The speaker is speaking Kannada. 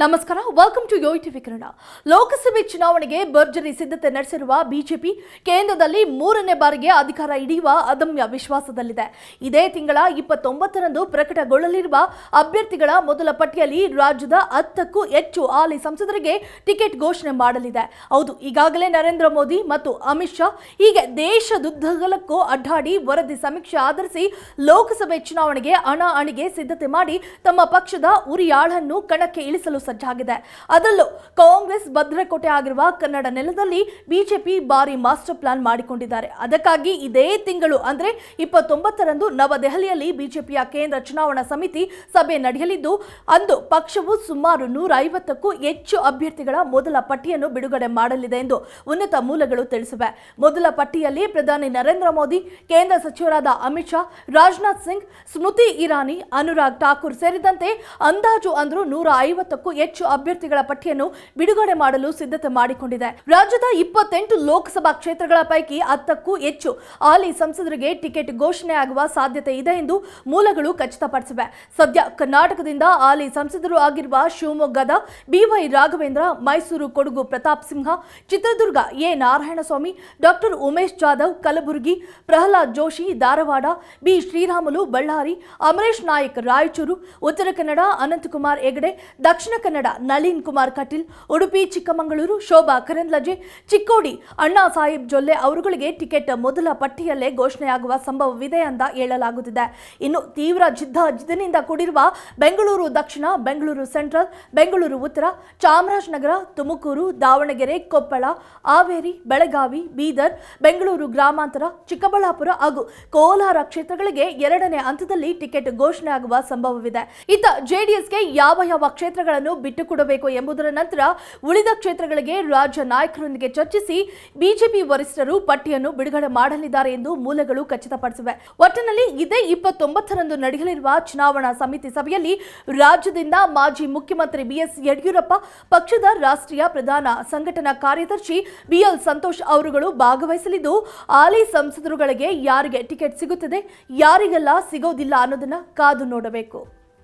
ನಮಸ್ಕಾರ. ವೆಲ್ಕಮ್ ಟು ಯೋ ಟಿವಿ ಲೋಕಸಭೆ ಚುನಾವಣೆಗೆ ಭರ್ಜರಿ ಸಿದ್ಧತೆ ನಡೆಸಿರುವ ಬಿಜೆಪಿ ಕೇಂದ್ರದಲ್ಲಿ ಮೂರನೇ ಬಾರಿಗೆ ಅಧಿಕಾರ ಹಿಡಿಯುವ ಅದಮ್ಯ ವಿಶ್ವಾಸದಲ್ಲಿದೆ. ಇದೇ ತಿಂಗಳ ಇಪ್ಪತ್ತೊಂಬತ್ತರಂದು ಪ್ರಕಟಗೊಳ್ಳಲಿರುವ ಅಭ್ಯರ್ಥಿಗಳ ಮೊದಲ ಪಟ್ಟಿಯಲ್ಲಿ ರಾಜ್ಯದ ಹತ್ತಕ್ಕೂ ಹೆಚ್ಚು ಹಾಲಿ ಸಂಸದರಿಗೆ ಟಿಕೆಟ್ ಘೋಷಣೆ ಮಾಡಲಿದೆ. ಹೌದು, ಈಗಾಗಲೇ ನರೇಂದ್ರ ಮೋದಿ ಮತ್ತು ಅಮಿತ್ ಶಾ ಹೀಗೆ ದೇಶದುದ್ದಗಲಕ್ಕೂ ಅಡ್ಡಾಡಿ ವರದಿ ಸಮೀಕ್ಷೆ ಆಧರಿಸಿ ಲೋಕಸಭೆ ಚುನಾವಣೆಗೆ ಹಣ ಸಿದ್ಧತೆ ಮಾಡಿ ತಮ್ಮ ಪಕ್ಷದ ಉರಿಯಾಳನ್ನು ಕಣಕ್ಕೆ ಇಳಿಸಲು ಸಜ್ಜಾಗಿದೆ. ಅದರಲ್ಲೂ ಕಾಂಗ್ರೆಸ್ ಭದ್ರಕೋಟೆ ಆಗಿರುವ ಕನ್ನಡ ನೆಲದಲ್ಲಿ ಬಿಜೆಪಿ ಭಾರಿ ಮಾಸ್ಟರ್ ಪ್ಲಾನ್ ಮಾಡಿಕೊಂಡಿದ್ದಾರೆ. ಅದಕ್ಕಾಗಿ ಇದೇ ತಿಂಗಳು ಅಂದ್ರೆ ಇಪ್ಪತ್ತೊಂಬತ್ತರಂದು ನವದೆಹಲಿಯಲ್ಲಿ ಬಿಜೆಪಿಯ ಕೇಂದ್ರ ಚುನಾವಣಾ ಸಮಿತಿ ಸಭೆ ನಡೆಯಲಿದ್ದು, ಅಂದು ಪಕ್ಷವು ಸುಮಾರು ನೂರ ಐವತ್ತಕ್ಕೂ ಹೆಚ್ಚು ಅಭ್ಯರ್ಥಿಗಳ ಮೊದಲ ಪಟ್ಟಿಯನ್ನು ಬಿಡುಗಡೆ ಮಾಡಲಿದೆ ಎಂದು ಉನ್ನತ ಮೂಲಗಳು ತಿಳಿಸಿವೆ. ಮೊದಲ ಪಟ್ಟಿಯಲ್ಲಿ ಪ್ರಧಾನಿ ನರೇಂದ್ರ ಮೋದಿ, ಕೇಂದ್ರ ಸಚಿವರಾದ ಅಮಿತ್ ಶಾ, ರಾಜನಾಥ್ ಸಿಂಗ್, ಸ್ಮೃತಿ ಇರಾನಿ, ಅನುರಾಗ್ ಠಾಕೂರ್ ಸೇರಿದಂತೆ ಅಂದಾಜು ಅಂದರೂ ನೂರ ಐವತ್ತಕ್ಕೂ ಹೆಚ್ಚು ಅಭ್ಯರ್ಥಿಗಳ ಪಟ್ಟಿಯನ್ನು ಬಿಡುಗಡೆ ಮಾಡಲು ಸಿದ್ಧತೆ ಮಾಡಿಕೊಂಡಿದೆ. ರಾಜ್ಯದ ಇಪ್ಪತ್ತೆಂಟು ಲೋಕಸಭಾ ಕ್ಷೇತ್ರಗಳ ಪೈಕಿ ಹತ್ತಕ್ಕೂ ಹೆಚ್ಚು ಹಾಲಿ ಸಂಸದರಿಗೆ ಟಿಕೆಟ್ ಘೋಷಣೆ ಆಗುವ ಸಾಧ್ಯತೆ ಇದೆ ಎಂದು ಮೂಲಗಳು ಖಚಿತಪಡಿಸಿವೆ. ಸದ್ಯ ಕರ್ನಾಟಕದಿಂದ ಹಾಲಿ ಸಂಸದರು ಆಗಿರುವ ಶಿವಮೊಗ್ಗದ B Y Raghavendra, Mysuru Kodagu Pratap Simha, Chitradurga A Narayanaswamy, doctor Umesh Jadhav, Kalaburagi Pralhad Joshi, Dharwad B Sriramulu, Ballari Amaresh Nayak, Raichur, Uttara Kannada Ananthkumar Hegde, Dakshina Kannada, Nalin Kumar Kateel, Udupi, Chikkamagaluru, Shobha ಕರಂದ್ಲಜೆ, Chikkodi, Anna Saheb Jolle ಅವರುಗಳಿಗೆ ticket ಮೊದಲ ಪಟ್ಟಿಯಲ್ಲೇ ಘೋಷಣೆಯಾಗುವ ಸಂಭವವಿದೆ ಅಂತ ಹೇಳಲಾಗುತ್ತಿದೆ. ಇನ್ನು ತೀವ್ರ ಜಿದ್ದಾಜಿದ್ದಿನಿಂದ ಕೂಡಿರುವ ಬೆಂಗಳೂರು ದಕ್ಷಿಣ, ಬೆಂಗಳೂರು ಸೆಂಟ್ರಲ್, ಬೆಂಗಳೂರು ಉತ್ತರ, ಚಾಮರಾಜನಗರ, ತುಮಕೂರು, ದಾವಣಗೆರೆ, ಕೊಪ್ಪಳ, ಹಾವೇರಿ, ಬೆಳಗಾವಿ, ಬೀದರ್, ಬೆಂಗಳೂರು ಗ್ರಾಮಾಂತರ, ಚಿಕ್ಕಬಳ್ಳಾಪುರ ಹಾಗೂ ಕೋಲಾರ ಕ್ಷೇತ್ರಗಳಿಗೆ ಎರಡನೇ ಹಂತದಲ್ಲಿ ಟಿಕೆಟ್ ಘೋಷಣೆ ಆಗುವ ಸಂಭವವಿದೆ. ಇತ್ತ ಜೆಡಿಎಸ್ಗೆ ಯಾವ ಯಾವ ಕ್ಷೇತ್ರಗಳನ್ನು ಬಿಟ್ಟುಕೊಡಬೇಕು ಎಂಬುದರ ನಂತರ ಉಳಿದ ಕ್ಷೇತ್ರಗಳಿಗೆ ರಾಜ್ಯ ನಾಯಕರೊಂದಿಗೆ ಚರ್ಚಿಸಿ ಬಿಜೆಪಿ ವರಿಷ್ಠರು ಪಟ್ಟಿಯನ್ನು ಬಿಡುಗಡೆ ಮಾಡಲಿದ್ದಾರೆ ಎಂದು ಮೂಲಗಳು ಖಚಿತಪಡಿಸಿವೆ. ಒಟ್ಟಿನಲ್ಲಿ ಇದೇ ಇಪ್ಪತ್ತೊಂಬತ್ತರಂದು ನಡೆಯಲಿರುವ ಚುನಾವಣಾ ಸಮಿತಿ ಸಭೆಯಲ್ಲಿ ರಾಜ್ಯದಿಂದ ಮಾಜಿ ಮುಖ್ಯಮಂತ್ರಿ ಬಿಎಸ್ ಯಡಿಯೂರಪ್ಪ, ಪಕ್ಷದ ರಾಷ್ಟ್ರೀಯ ಪ್ರಧಾನ ಸಂಘಟನಾ ಕಾರ್ಯದರ್ಶಿ ಬಿಎಲ್ ಸಂತೋಷ್ ಅವರುಗಳು ಭಾಗವಹಿಸಲಿದ್ದು, ಹಾಲಿ ಸಂಸದರುಗಳಿಗೆ ಯಾರಿಗೆ ಟಿಕೆಟ್ ಸಿಗುತ್ತದೆ, ಯಾರಿಗೆಲ್ಲ ಸಿಗೋದಿಲ್ಲ ಅನ್ನೋದನ್ನ ಕಾದು ನೋಡಬೇಕು.